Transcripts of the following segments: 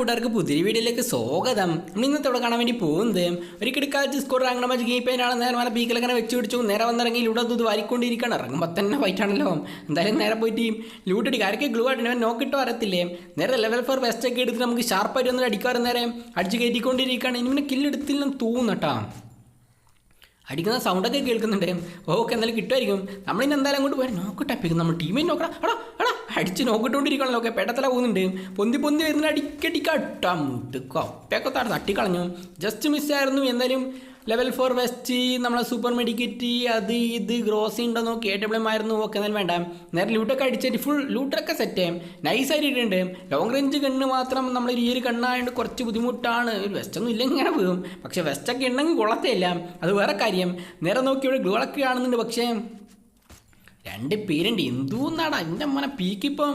കൂട്ടുകാർക്ക് പുതിയ വീഡിയോയിലേക്ക് സ്വാഗതം. നമ്മൾ ഇന്നത്തെ ഇവിടെ കാണാൻ വേണ്ടി പോകുന്നത് ഒരു കിടക്കാച്ച് സ്കോർ അങ്ങനെ മച്ച് ഗീപ്പേനാണ് നേരെ മല പീക്കിൽ അങ്ങനെ വെച്ച് പിടിച്ചു. നേരെ വന്നിറങ്ങി ലൂടെ ഇത് വാരിക്കൊണ്ടിരിക്കുകയാണ്. ഇറങ്ങുമ്പോൾ തന്നെ ഫൈറ്റാണല്ലോ എന്തായാലും നേരെ പോയിട്ട് ലൂട്ടിട്ട് ആരൊക്കെ ഗ്ലൂ ആയിട്ട് നോക്ക് നോക്കിട്ടോ വരത്തില്ലേ? നേരെ ലെവൽ ഫോർ വെസ്റ്റ് ഒക്കെ എടുത്ത് നമുക്ക് ഷാർപ്പായിട്ട് ഒന്നും അടിക്കാറ് നേരെ. അടിച്ച് കയറ്റിക്കൊണ്ടിരിക്കുകയാണ്. ഇനി പിന്നെ കില്ലെടുത്തില്ലെന്ന് തോന്നുന്നട്ടാ അടിക്കുന്ന സൗണ്ടൊക്കെ കേൾക്കുന്നുണ്ട്. ഓക്കെ എന്തായാലും കിട്ടുമായിരിക്കും. നമ്മളിന്ന് എന്തായാലും അങ്ങോട്ട് പോയാൽ നോക്കട്ടെ അപ്പം നമ്മൾ ടീമേ നോക്കണം എടാ എടാ അടിച്ച് നോക്കിട്ടുകൊണ്ടിരിക്കണല്ലോ ഒക്കെ പെട്ടത്തല പോകുന്നുണ്ട്. പൊന്തി പൊന്തി വരുന്ന അടിക്കടിക്കട്ടാ മുട്ട് കൊപ്പയൊക്കെ തട്ടിക്കളഞ്ഞു. ജസ്റ്റ് മിസ്സായിരുന്നു എന്തായാലും ലെവൽ ഫോർ വെസ്റ്റ് നമ്മളെ സൂപ്പർ മെഡിക്കറ്റ് അത് ഇത് ഗ്രോസി ഉണ്ടോ നോക്കി ആയിരുന്നു ഓക്കെ എന്നാലും വേണ്ട. നേരെ ലൂട്ടൊക്കെ അടിച്ചിട്ട് ഫുൾ ലൂട്ടൊക്കെ സെറ്റ് നൈസ് ആയിട്ടുണ്ട് ലോങ് റേഞ്ച് കണ്ണ് മാത്രം നമ്മൾ ഈ ഒരു കണ്ണായതുകൊണ്ട് കുറച്ച് ബുദ്ധിമുട്ടാണ്. വെസ്റ്റ് ഒന്നും ഇല്ലെങ്കിൽ ഇങ്ങനെ പോകും പക്ഷേ വെസ്റ്റൊക്കെ ഉണ്ടെങ്കിൽ കൊള്ളത്തില്ല. അത് വേറെ കാര്യം. നേരെ നോക്കി ഇവിടെ ഗ്ലോളൊക്കെ കാണുന്നുണ്ട്. പക്ഷേ രണ്ട് പേരുണ്ട്. എന്തോന്നാടാ? എന്റെ മോനെ പീക്കിപ്പം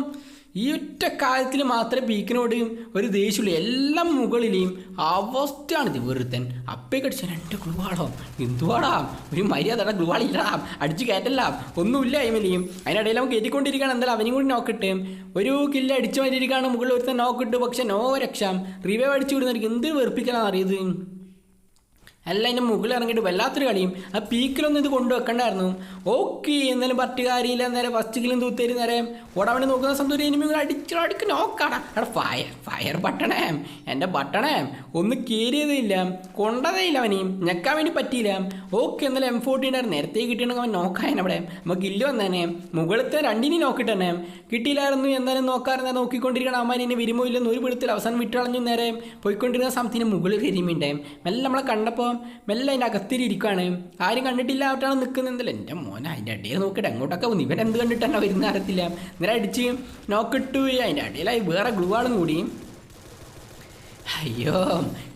ഈ ഒറ്റ കാര്യത്തിൽ മാത്രമേ ബീക്കിനോട് ഒരു ദേഷ്യമുള്ളൂ. എല്ലാം മുകളിലെയും അവസ്ഥയാണിത് വെറുത്തൻ അപ്പേ കടിച്ച രണ്ട് ഗ്ലുവാളോ എന്തുവാടാം? ഒരു മര്യാദ ഗ്ലുവാളില്ലടാ അടിച്ച് കയറ്റല്ല. ഒന്നുമില്ല അയ്മലിയും. അതിനിടയിൽ അവൻ കയറ്റിക്കൊണ്ടിരിക്കുകയാണ്. എന്തായാലും അവനും കൂടി നോക്കിട്ട് ഒരു കില്ല അടിച്ചു മാറ്റിയിരിക്കുകയാണ്. മുകളിൽ ഒരുത്തൻ നോക്കിട്ട്. പക്ഷെ നോ രക്ഷാം. റിവൈവ് അടിച്ചു വിടുന്നവർക്ക് എന്ത് വെറുപ്പിക്കാനാണ് അറിയത്? അല്ല അതിന്റെ മുകളിൽ ഇറങ്ങിയിട്ട് വല്ലാത്തൊരു കളിയും. ആ പീക്കിലൊന്നും ഇത് കൊണ്ടുവെക്കണ്ടായിരുന്നു ഓക്കെ എന്നാലും പറ്റ് കാര്യമില്ല നേരെ ഫസ്റ്റ് കിലും തൂത്തേരി നേരെ ഓടാവണി നോക്കുന്ന സമയത്ത് ഒരു അടിച്ചു അടിക്ക് നോക്കാടാ അവിടെ ഫയർ ഫയർ ബട്ടണേ എന്റെ ബട്ടണേ ഒന്ന് കയറിയതില്ല കൊണ്ടതേ ഇല്ല ഞെക്കാൻ വേണ്ടി പറ്റിയില്ല. ഓക്കെ എന്നാലും എം ഫോർട്ടി ഉണ്ടായിരുന്നു. നേരത്തെ കിട്ടിയിട്ടുണ്ടെങ്കിൽ അവൻ നോക്കാൻ അവിടെ നമുക്ക് ഇല്ല വന്നേനെ. മുകളിലത്തെ രണ്ടിനെയും നോക്കിയിട്ട് തന്നെ കിട്ടിയില്ലായിരുന്നു എന്നാലും നോക്കാറുണ്ട് നോക്കിക്കൊണ്ടിരിക്കണം. അമ്മ ഇനി വരുമോ ഇല്ലെന്ന് ഒരു പിടുത്തിൽ അവസാനം വിട്ടളഞ്ഞു നേരെ പോയിക്കൊണ്ടിരുന്ന സമയത്തിന് മുകളിൽ കരിമിണ്ടേ മെല്ലെ നമ്മളെ കണ്ടപ്പോൾ മെല്ലെ അതിന്റെ അകത്തിരി ഇരിക്കുകയാണ് ആരും കണ്ടിട്ടില്ല നിൽക്കുന്നത് നിൽക്കുന്നെന്തല്ല എന്റെ മോനെ അതിന്റെ അടിയിൽ നോക്കിയിട്ട് എങ്ങോട്ടൊക്കെ പോകുന്നു ഇവരെന്ത് കണ്ടിട്ടാണ് വരുന്ന അറിയത്തില്ല. നേരെ അടിച്ച് നോക്കിട്ടു അതിന്റെ അടിയിലായി വേറെ ഗ്ലൂ ആളും കൂടി. അയ്യോ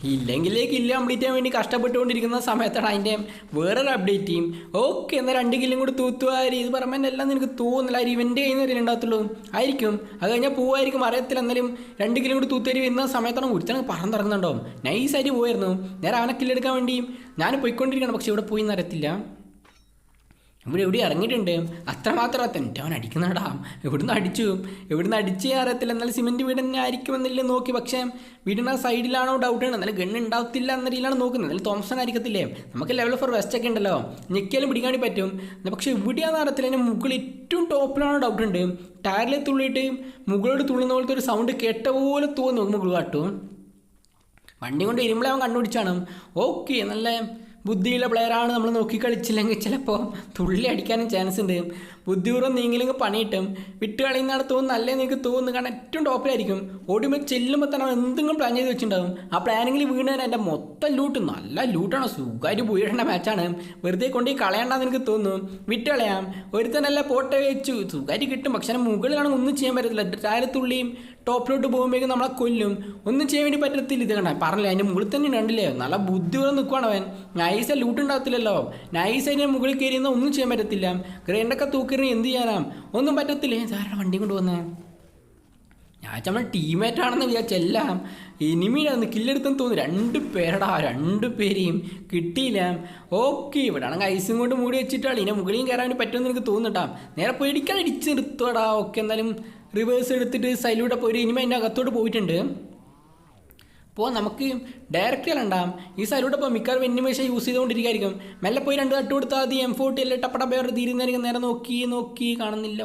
ഇല്ലെങ്കിലേക്ക് ഇല്ല കംപ്ലീറ്റ് ചെയ്യാൻ വേണ്ടി കഷ്ടപ്പെട്ടുകൊണ്ടിരിക്കുന്ന സമയത്താണ് അതിന്റെ വേറൊരു അപ്ഡേറ്റ് ചെയ്യും ഓക്കെ എന്നാൽ രണ്ട് കില്ലും കൂടി തൂത്തുവാരി. ഇത് പറയുമ്പോൾ എല്ലാം നിനക്ക് തോന്നുന്നില്ല ഒരു ഇവന്റെ കയ്യിൽ നിന്ന് ഉണ്ടാകത്തുള്ളൂ. ആയിരിക്കും. അത് കഴിഞ്ഞാൽ പോവായിരിക്കും അറിയത്തില്ല. എന്നാലും രണ്ട് കില്ലും കൂടി തൂത്തുവരി വരുന്ന സമയത്താണ് ഒരുത്തനക്ക് നൈസ് നൈസായിട്ട് പോയിരുന്നു നേരെ അവനെ കില്ലെടുക്കാൻ വേണ്ടി ഞാൻ പോയിക്കൊണ്ടിരിക്കണം പക്ഷെ ഇവിടെ പോയി എന്നറിയത്തില്ല ഇവിടെ എവിടെ ഇറങ്ങിയിട്ടുണ്ട്. അത്രമാത്രം അത്തന്റെ അവൻ അടിക്കുന്നടാ. എവിടുന്ന് അടിച്ചു? എവിടുന്ന് അടിച്ചേ അറിയത്തില്ല. എന്നാലും സിമെന്റ് വീട് തന്നെ ആയിരിക്കുമെന്നില്ല നോക്കി. പക്ഷേ വീടിന്റെ സൈഡിലാണോ ഡൗട്ട് ആണ്. എന്നാലും ഗണ്ണ് ഉണ്ടാവത്തില്ല എന്ന രീതിയിലാണ് നോക്കുന്നത്. എന്നാലും തോമസൺ ആയിരിക്കത്തില്ലേ? നമുക്ക് ലെവൽ ഫോർ വെസ്റ്റ് ഒക്കെ ഉണ്ടല്ലോ. ഞെക്കിയാലും പിടിക്കാൻ പറ്റും. പക്ഷേ എവിടെയാണെന്ന് അറിയത്തില്ല. അതിന്റെ മുകളിൽ ഏറ്റവും ടോപ്പിലാണോ ഡൗട്ട് ഉണ്ട്. ടയറിൽ തുള്ളിയിട്ട് മുകളോട് തുള്ളുന്ന പോലത്തെ ഒരു സൗണ്ട് കേട്ട പോലെ തോന്നുന്നു. മുകൾ കാട്ടും വണ്ടി കൊണ്ട് ഇരുമ്പളെ അവൻ കണ്ടുപിടിച്ചാണ്. ഓക്കെ നല്ല ബുദ്ധിയുള്ള പ്ലെയറാണ് നമ്മൾ നോക്കി കളിച്ചില്ലെങ്കിൽ ചിലപ്പോൾ തുള്ളി അടിക്കാനും ചാൻസ് ഉണ്ട്. ബുദ്ധിപൂർവം നീങ്ങില്ലെങ്കിൽ പണിയിട്ടും വിട്ട് കളിയുന്നതാണ് തോന്നുന്നു നല്ലേ നിങ്ങൾക്ക് തോന്നുന്നു. കാരണം ഏറ്റവും ടോപ്പിലായിരിക്കും ഓടുമ്പോൾ ചെല്ലുമ്പോൾ തന്നെ എന്തെങ്കിലും പ്ലാൻ ചെയ്ത് വെച്ചിട്ടുണ്ടാകും ആ പ്ലാനിങ്ങിൽ വീണാൽ എന്റെ മൊത്തം ലൂട്ട് നല്ല ലൂട്ടാണ് സുഖമായിട്ട് പോയിടേണ്ട മാച്ചാണ് വെറുതെ കൊണ്ട് കളയണ്ടെന്ന് എനിക്ക് തോന്നുന്നു. വിട്ട് കളയാം. ഒരുത്തനല്ല പോട്ടെ വെച്ചു സുഖമായിട്ട് കിട്ടും. പക്ഷേ മുകളിലാണെങ്കിൽ മുകളിലാണ് ഒന്നും ചെയ്യാൻ പറ്റത്തില്ല. താരത്തുള്ളിയും ടോപ്പിലോട്ട് പോകുമ്പോഴേക്കും നമ്മളെ കൊല്ലും. ഒന്നും ചെയ്യാൻ വേണ്ടി പറ്റത്തില്ല. ഇത് കണ്ട പറഞ്ഞില്ല അതിന്റെ മുകളിൽ തന്നെ കണ്ടില്ലേ നല്ല ബുദ്ധിയോടെ നിൽക്കുവാണ് അവൻ. നൈസ ലൂട്ട് ഉണ്ടാകത്തില്ലല്ലോ. നൈസ അതിന്റെ മുകളിൽ കയറിയെന്നാൽ ഒന്നും ചെയ്യാൻ പറ്റത്തില്ല. ഗ്രൈൻഡൊക്കെ തൂക്കിറിഞ്ഞ് എന്ത് ചെയ്യാനാ? ഒന്നും പറ്റത്തില്ലേ. ധാരാളം വണ്ടി കൊണ്ട് വന്നേ. ഞാൻ നമ്മൾ ടീംമേറ്റ് ആണെന്ന് വിചാരിച്ചല്ല ഇനിമീനാന്ന് കില്ലെടുത്തെന്ന് തോന്നുന്നു. രണ്ട് പേരടാ രണ്ട് പേരെയും കിട്ടിയില്ല. ഓക്കെ ഇവിടെ ആണെങ്കിൽ ഐസും കൊണ്ട് മൂടി വെച്ചിട്ടാണ്. ഇതിനെ മുകളിലും കയറാൻ പറ്റുമെന്ന് എനിക്ക് തോന്നുന്നുട്ടാ. നേരെ പേടിക്കാൻ ഇടിച്ച് നിർത്തുവാടാ. ഓക്കെ എന്തായാലും റിവേഴ്സ് എടുത്തിട്ട് സൈലൂടെ പോയി ഇനിമ അതിന്റെ അകത്തോട്ട് പോയിട്ടുണ്ട്. അപ്പോൾ നമുക്ക് ഡയറക്റ്റ് ഉണ്ടാകും ഈ സൈലൂടെ ഇപ്പോൾ മിക്കവാറും എനിമേഷൻ യൂസ് ചെയ്തുകൊണ്ടിരിക്കുകയായിരിക്കും മെല്ലെ പോയി രണ്ട് തട്ട് കൊടുത്താൽ മതി എം ഫോർട്ടി അല്ലെ ടപ്പട പേർ തീരുന്നതായിരിക്കും നേരെ നോക്കി നോക്കി കാണുന്നില്ല.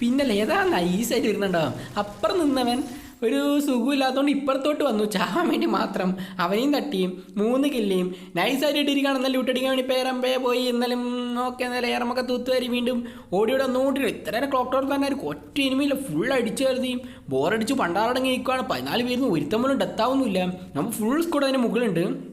പിന്നല്ലേ പിന്നല്ലേ ഈ സൈഡ് വരുന്നുണ്ടാവും അപ്പുറം നിന്നവൻ ഒരു സുഖമില്ലാത്തതുകൊണ്ട് ഇപ്പുറത്തോട്ട് വന്നു. ചാവാൻ വേണ്ടി മാത്രം അവനെയും തട്ടിയും മൂന്ന് കില്ലിയും നൈസായിട്ട് ഇട്ടിരിക്കുകയാണ് എന്നാലും ലൂട്ടടിക്കാൻ വേണ്ടി പേരമ്പേ പോയി. എന്നാലും ഓക്കെ എന്നാലും ഏറമൊക്കെ തൂത്തുവരി വീണ്ടും ഓടിയോടെ നോട്ടി ഇത്രയും ക്ലോക്ക് ടവർ തന്നെ ആയിരിക്കും ഒറ്റ ഇനിമില്ല. ഫുൾ അടിച്ചു കരുതി. ബോറടിച്ച് പണ്ടാറടങ്ങി നിൽക്കുകയാണ്. പതിനാല് പേരുന്ന് ഒരുത്തം പോലും ഡെത്താവുന്നില്ല നമ്മൾ ഫുൾ സ്കൂഡ് അതിന് മുകളിലുണ്ട്.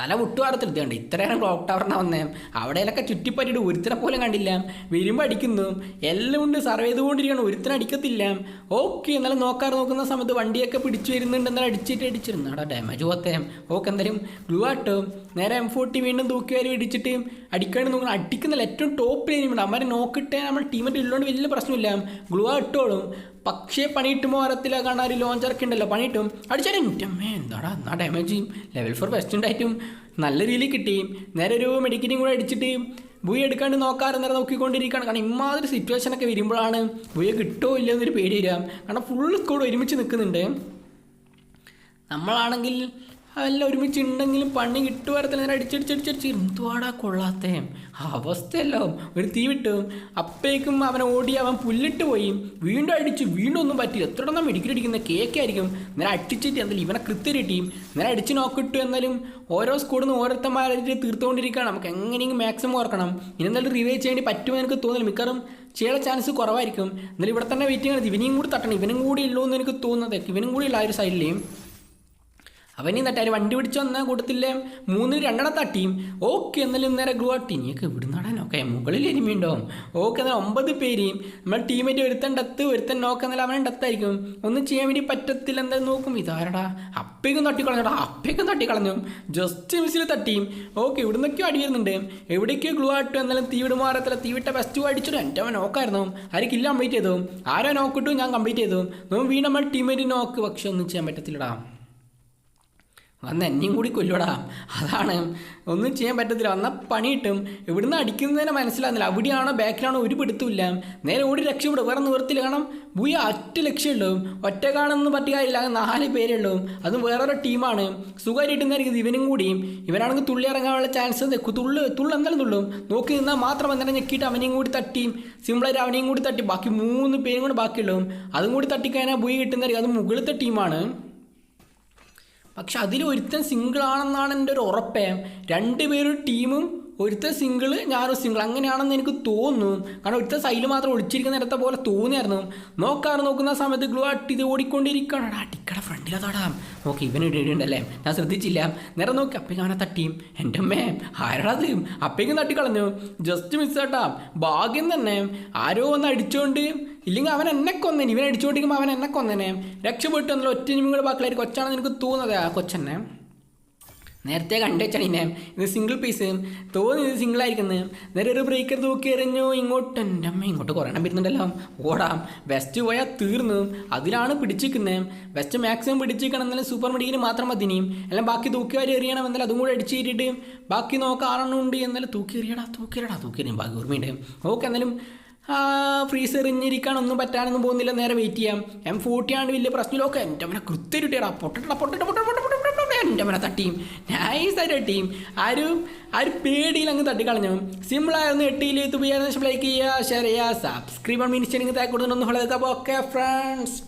തല വിട്ടുവാരത്തിൽ ഇതുണ്ട് ഇത്രയാണ് ക്ലോക്ക് ടവറിനെ വന്നേ അവിടെയൊക്കെ ചുറ്റിപ്പറ്റിയിട്ട് ഒരുത്തനെ പോലും കണ്ടില്ല. വരുമ്പോൾ അടിക്കുന്നു. എല്ലാം ഉണ്ട്. സർവ് ചെയ്തുകൊണ്ടിരിക്കണം ഒരുത്തനെ അടിക്കത്തില്ല. ഓക്കെ എന്നാലും നോക്കാറ് നോക്കുന്ന സമയത്ത് വണ്ടിയൊക്കെ പിടിച്ചു വരുന്നുണ്ട്. എന്നാലും അടിച്ചിട്ട് അടിച്ചിരുന്നു. അവിടെ ഡാമേജ് പോത്തേ ഓക്കെ എന്തായാലും ഗ്ലൂ ആട്ടോ. നേരെ എം ഫോർട്ടി വീണ്ടും തൂക്കി വരി ഇടിച്ചിട്ട് അടിക്കാണ്ട് നോക്കണം. അടിക്കുന്നില്ല ഏറ്റവും ടോപ്പ് ഇനിയുണ്ട് അമ്മരെ നോക്കിട്ടേ നമ്മൾ ടീമിന്റെ ഉള്ളതുകൊണ്ട് വലിയ പ്രശ്നമില്ല. ഗ്ലൂ ഇട്ടോളും പക്ഷേ പണിയിട്ടുമ്പോൾ വരത്തില്ല കാണാൻ ലോഞ്ച് ഉണ്ടല്ലോ പണിയിട്ടും. അടിച്ചാലും അമ്മേ എന്താടാ എന്നാ ഡാമേജ് ചെയ്യും ലെവൽ ഫോർ ബെസ്റ്റ് ഉണ്ടായിട്ടും നല്ല രീതിയിൽ കിട്ടിയും. നേരെ ഒരു മെഡിക്കറ്റും കൂടെ അടിച്ചിട്ട് ഭൂയി എടുക്കാണ്ട് നോക്കാറ് നേരെ നോക്കിക്കൊണ്ടിരിക്കുകയാണ്. കാരണം ഇമാതിരി സിറ്റുവേഷനൊക്കെ വരുമ്പോഴാണ് ഭൂയെ കിട്ടോ ഇല്ല എന്നൊരു പേടി വരിക. കാരണം ഫുൾ സ്കോഡ് ഒരുമിച്ച് നിൽക്കുന്നുണ്ട്. നമ്മളാണെങ്കിൽ എല്ലാം ഒരുമിച്ച് ഉണ്ടെങ്കിലും പണി കിട്ടുവാരത്തിൽ നേരെ അടിച്ചടിച്ചടിച്ചടിച്ച് എന്തുവാടാ കൊള്ളാത്തേം? അവസ്ഥയല്ലോ. ഒരു തീ വിട്ടു. അപ്പേക്കും അവനെ ഓടി അവൻ പുല്ലിട്ട് പോയി. വീണ്ടും അടിച്ച്. വീണ്ടും ഒന്നും പറ്റില്ല എത്ര എണ്ണം മെഡിക്കലടിക്കുന്ന കേക്കായിരിക്കും. നേരെ അടിച്ചിട്ട് എന്തായാലും ഇവനെ കൃത്യം ടീം നേരെ അടിച്ച് നോക്കിട്ടു എന്നാലും ഓരോ സ്കൂളിൽ നിന്ന് ഓരോരുത്തന്മാരായിട്ട് തീർത്തുകൊണ്ടിരിക്കുകയാണ്. നമുക്ക് എങ്ങനെയെങ്കിലും മാക്സിമം ഓർക്കണം. ഇനി എന്തായാലും റിവൈവ് ചെയ്യേണ്ടി പറ്റുമെന്ന് എനിക്ക് തോന്നുന്നില്ല. മിക്കറും ചെയ്യാനുള്ള ചാൻസ് കുറവായിരിക്കും. എന്നാലും ഇവിടെ തന്നെ വെയിറ്റിംഗ് ആണ്. ഇവനെയും കൂടി തട്ടണം. ഇവനും കൂടി ഉള്ളൂ എന്ന് എനിക്ക് തോന്നുന്നത്. ഇവനും കൂടി ഉള്ള ആ ഒരു സൈഡിലേയും അവനെയും തട്ടാൻ വണ്ടി പിടിച്ച് വന്നാൽ കൂട്ടത്തില്ലേ മൂന്നിൽ രണ്ടെണ്ണം തട്ടിയും. ഓക്കെ എന്നാലും ഇന്നേരം ഗ്രൂ ആട്ടി ഇനിയൊക്കെ ഇവിടുന്നാടാൻ ഓക്കെ മുകളിൽ എനിമി ഉണ്ടാവും. ഓക്കെ എന്നാൽ ഒമ്പത് പേരെയും. നമ്മൾ ടീമേറ്റ് ഒരുത്തൻ ഒരുത്തൻ നോക്ക് എന്നാൽ അവനെ ഡത്തായിരിക്കും. ഒന്നും ചെയ്യാൻ വേണ്ടി പറ്റത്തില്ല എന്തായാലും നോക്കും. ഇതാരടാ? അപ്പേക്കും തട്ടിക്കളഞ്ഞടാ അപ്പേക്കും തട്ടിക്കളഞ്ഞു. ജസ്റ്റ് മിസ്സിൽ തട്ടിയും. ഓക്കെ ഇവിടുന്നൊക്കെയോ അടി വരുന്നുണ്ട്. എവിടേക്കോ ഗ്ലൂ ആട്ടും. എന്നാലും തീ വിടുമാറത്തില്ല. തീവിട്ട ബെസ്റ്റ് അടിച്ചിട്ട് എന്റെ അവൻ നോക്കായിരുന്നു. ആരും കില്ല കംപ്ലീറ്റ് ചെയ്തു? ആരോ നോക്കിട്ടു ഞാൻ കംപ്ലീറ്റ് ചെയ്തു. നമ്മൾ വീണ്ടും നമ്മൾ ടീമേറ്റ് നോക്ക്. പക്ഷെ ഒന്നും ചെയ്യാൻ പറ്റത്തില്ലടാ. വന്ന് എന്നെയും കൂടി കൊല്ലൂടാ അതാണ് ഒന്നും ചെയ്യാൻ പറ്റത്തില്ല. വന്ന പണിയിട്ടും ഇവിടുന്ന് അടിക്കുന്നതിനെ മനസ്സിലാകുന്നില്ല അവിടെയാണോ ബാക്കിലാണോ ഒരു പിടുത്തുമില്ല നേരെ ഓടി രക്ഷപ്പെടും. വേറെ നിവർത്തില്ല കാരണം ഭൂയ ഒറ്റ ലക്ഷ്യമുള്ളൂ ഒറ്റ കാണുന്ന പറ്റിയ കാര്യമില്ല. നാല് പേരുള്ളൂ അതും വേറൊരു ടീമാണ്. സുഖമായിട്ട് ഇട്ടുന്നതായിരിക്കും ഇവനും കൂടിയും ഇവനാണെങ്കിൽ തുള്ളി ഇറങ്ങാനുള്ള ചാൻസ് തുള്ളു തുള്ളു എന്തായാലും തുള്ളും. നോക്കി നിന്നാൽ മാത്രം എന്തായാലും ഞെക്കിയിട്ട് അവനെയും കൂടി തട്ടിയും സിമ്പിളായിട്ട് അവനെയും കൂടി തട്ടി. ബാക്കി മൂന്ന് പേരും കൂടി ബാക്കിയുള്ളൂ അതും കൂടി തട്ടിക്കഴിഞ്ഞാൽ ഭൂയി കിട്ടുന്നതായിരിക്കും. അത് മുകളിലത്തെ ടീമാണ്. പക്ഷെ അതിൽ ഒരുത്തൻ സിംഗിൾ ആണെന്നാണ് എന്റെ ഒരു ഉറപ്പേ രണ്ടുപേരും ടീമും ഒരുത്തൻ സിംഗിൾ ഞാനൊരു സിംഗിൾ അങ്ങനെയാണെന്ന് എനിക്ക് തോന്നുന്നു. കാരണം ഒരുത്തൻ സൈഡിൽ മാത്രം ഒളിച്ചിരിക്കുന്ന നേരത്തെ പോലെ തോന്നിയായിരുന്നു. നോക്കാറ് നോക്കുന്ന സമയത്ത് ഗ്ലൂ അട്ടി ഇത് ഓടിക്കൊണ്ടിരിക്കുകയാണ്. അടിക്കട ഫ്രണ്ടിലതാടാ. നോക്കി ഇവന് ഇടയുണ്ടല്ലേ ഞാൻ ശ്രദ്ധിച്ചില്ല. നേരെ നോക്കി അപ്പം അവനെ തട്ടിയും എന്റെ അമ്മേ ആരാടത് അപ്പേക്കും തട്ടിക്കളഞ്ഞു. ജസ്റ്റ് മിസ്സാട്ടാ ഭാഗ്യം തന്നെ. ആരോ ഒന്ന് അടിച്ചോണ്ട് ഇല്ലെങ്കിൽ അവൻ എന്നെ കൊന്നേനെ. ഇവൻ അടിച്ചുകൊണ്ടിരിക്കുമ്പോൾ അവൻ എന്നെ കൊന്നേനെ. രക്ഷപ്പെട്ടു എന്നുള്ള ഒറ്റ നിമിഷം കൂടെ ബാക്കിലായിരിക്കും കൊച്ചാണെന്ന് എനിക്ക് തോന്നുന്നത്. ആ കൊച്ചെന്നെ. നേരത്തെ കണ്ടുവച്ചാണിനെ ഇത് സിംഗിൾ പീസ് തോന്നി ഇത് സിംഗിൾ ആയിരിക്കുന്നത് നേരെ ഒരു ബ്രേക്കർ തൂക്കി എറിഞ്ഞു. ഇങ്ങോട്ട് എന്റെ അമ്മ ഇങ്ങോട്ട് കുറേ എണ്ണം വരുന്നുണ്ടല്ലോ ഓടാം. വെസ്റ്റ് പോയാൽ തീർന്നു. അതിലാണ് പിടിച്ചിരിക്കുന്നത് വെസ്റ്റ് മാക്സിമം പിടിച്ചിരിക്കണം എന്നാലും സൂപ്പർ മെഡിക്കിന് മാത്രം മതി ഇനിയും. എല്ലാം ബാക്കി തൂക്കി വാരി എറിയണം എന്നാലും അതും കൂടെ അടിച്ച് കയറ്റിയിട്ട് ബാക്കി നോക്കാം എന്നാലും തൂക്കി എറിയടാ തൂക്കി എറിയടാ തൂക്കി എറിയും ബാക്കി ഓർമ്മയുണ്ട്. ഓക്കെ എന്നാലും ഫ്രീസ് എറിഞ്ഞിരിക്കാൻ ഒന്നും പറ്റാനൊന്നും പോകുന്നില്ല നേരെ വെയിറ്റ് ചെയ്യാം. എം ഫോർട്ടി ആണ് വലിയ പ്രശ്നമില്ലൊക്കെ എന്റെ അവനെ കൃത്യം ഇട്ടിടാ പൊട്ടട്ട പൊട്ടട്ട പൊട്ട പൊട്ട എന്റെ അവനെ തട്ടിയും. നൈസായിട്ട് തട്ടിയും ആരും ആരും പേടിയിൽ അങ്ങ് തട്ടിക്കളഞ്ഞു. സിമ്പിളായിരുന്നു എട്ടിയിൽ ഇത് ലൈക്ക് ചെയ്യുക ഷെയർ ചെയ്യുക സബ്സ്ക്രൈബ് ആണ് താഴെ കൊടുത്തിട്ടൊന്ന് ഫോളോ ചെയ്താൽ ഓക്കെ ഫ്രണ്ട്സ്